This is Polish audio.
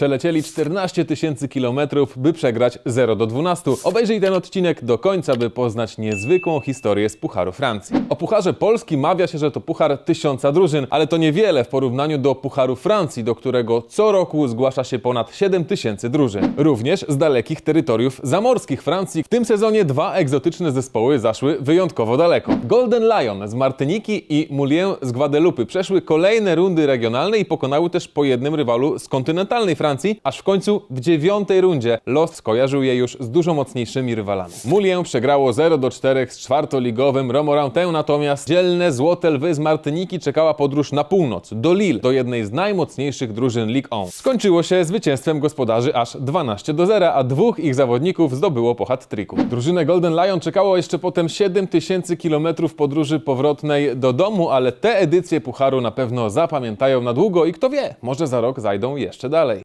Przelecieli 14 tysięcy kilometrów, by przegrać 0 do 12. Obejrzyj ten odcinek do końca, by poznać niezwykłą historię z Pucharu Francji. O Pucharze Polski mawia się, że to puchar tysiąca drużyn, ale to niewiele w porównaniu do Pucharu Francji, do którego co roku zgłasza się ponad 7 tysięcy drużyn. Również z dalekich terytoriów zamorskich Francji. W tym sezonie dwa egzotyczne zespoły zaszły wyjątkowo daleko. Golden Lion z Martyniki i Moulin z Guadeloupe przeszły kolejne rundy regionalne i pokonały też po jednym rywalu z kontynentalnej Francji, aż w końcu w dziewiątej rundzie los skojarzył je już z dużo mocniejszymi rywalami. Moulin przegrało 0 do 4 z czwartoligowym Romorantin, natomiast dzielne Złote Lwy z Martyniki czekała podróż na północ, do Lille, do jednej z najmocniejszych drużyn Ligue 1. Skończyło się zwycięstwem gospodarzy aż 12 do 0, a dwóch ich zawodników zdobyło po hat-tricku. Drużynę Golden Lion czekało jeszcze potem 7 tysięcy kilometrów podróży powrotnej do domu, ale te edycje Pucharu na pewno zapamiętają na długo i kto wie, może za rok zajdą jeszcze dalej.